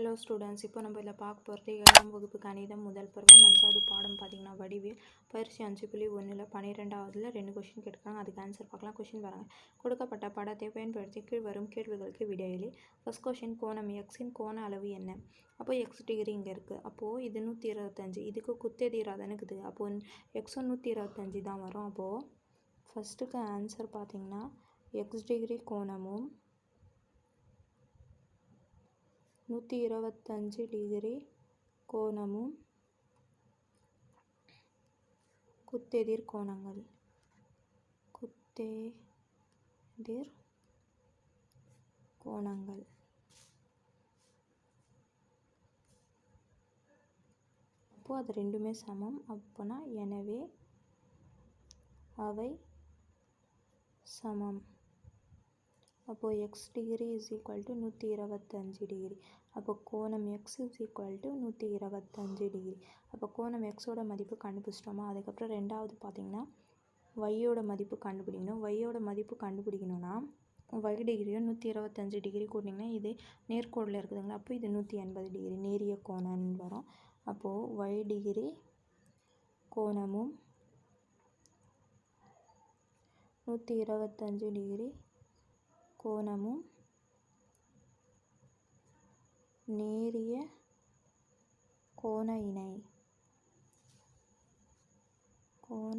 Hello students இப்போ நம்ம இதில் பார்க்க போகிறது ஏழாம் வகுப்பு கணிதம் முதல் பருவம். அஞ்சாவது பாடம் பார்த்திங்கன்னா வடிவியல். பயிற்சி அஞ்சு புள்ளி ஒன்றில் பன்னிரெண்டாவதுல ரெண்டு கொஷின் கேட்குறாங்க அதுக்கு ஆன்சர் பார்க்கலாம். கொஷின் வராங்க கொடுக்கப்பட்ட படத்தை பயன்படுத்தி கீழ் வரும் கேள்விகளுக்கு விடையிலே. ஃபஸ்ட் கொஷின் கோணம் எக்ஸின் கோண அளவு என்ன? அப்போ எக்ஸ் டிகிரி இங்கே இருக்குது அப்போது இது நூற்றி இருபத்தஞ்சி. இதுக்கு குத்தெதிராதானே இருக்குது. அப்போது எக்ஸும் நூற்றி இருபத்தஞ்சி தான் வரும். அப்போது ஃபஸ்ட்டுக்கு ஆன்சர் பார்த்திங்கன்னா எக்ஸ் டிகிரி கோணமும் நூற்றி இருபத்தஞ்சி டிகிரி கோணமும் குத்தெதிர் கோணங்கள். குத்தெதிர் கோணங்கள். அப்போது அது ரெண்டுமே சமம். அப்போனா எனவே அவை சமம். அப்போது X degree is equal to நூற்றி இருபத்தஞ்சி டிகிரி அப்போ கோணம் எக்ஸ் இஸ் ஈக்குவல் டு நூற்றி இருபத்தஞ்சி டிகிரி அப்போ கோணம் எக்ஸோட மதிப்பு கண்டுபிடிச்சிட்டோமா? அதுக்கப்புறம் ரெண்டாவது பார்த்திங்கன்னா ஒய்யோட மதிப்பு கண்டுபிடிக்கணும். ஒய்யோட மதிப்பு கண்டுபிடிக்கணும்னா ஒய் டிகிரியும் நூற்றி இருபத்தஞ்சி டிகிரி கூட்டிங்கன்னா இது நேர்கோடில் இருக்குதுங்களா? அப்போ இது நூற்றி எண்பது டிகிரி நேரிய கோணம்னு வரும். அப்போது ஒய் டிகிரி கோணமும் நூற்றி இருபத்தஞ்சி டிகிரி கோணமும் நேரிய கோண இணை கோண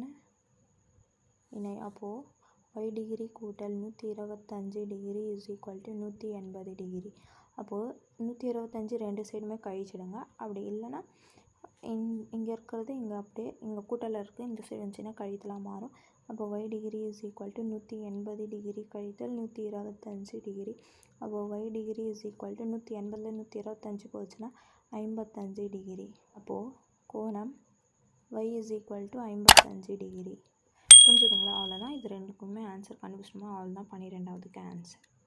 இணை. அப்போது ஒய் டிகிரி கூட்டல் நூற்றி இருபத்தஞ்சி டிகிரி இஸ் ஈக்குவல் டு நூற்றி எண்பது டிகிரி அப்போது நூற்றி இருபத்தஞ்சி ரெண்டு சைடுமே கழிச்சிடுங்க. அப்படி இல்லைன்னா இங் இங்கே இருக்கிறது இங்கே அப்படியே இங்கே கூட்டலில் இருக்குது. இந்த சைடு இருந்துச்சுன்னா கழித்தலாம் மாறும். அப்போ Y degree is equal to நூற்றி எண்பது டிகிரி கழித்தல் நூற்றி இருபத்தஞ்சி டிகிரி அப்போது Y degree is equal to நூற்றி எண்பதில் நூற்றி இருபத்தஞ்சி போச்சுன்னா ஐம்பத்தஞ்சு டிகிரி அப்போது கோணம் ஒய் இஸ் ஈக்குவல் டு ஐம்பத்தஞ்சு டிகிரி புரிஞ்சுதுங்களா? அவ்வளோதான் இது ரெண்டுக்குமே ஆன்சர் கண்டுபிடிச்சோமா அவ்வளோதான் பன்னிரெண்டாவதுக்கு ஆன்சர்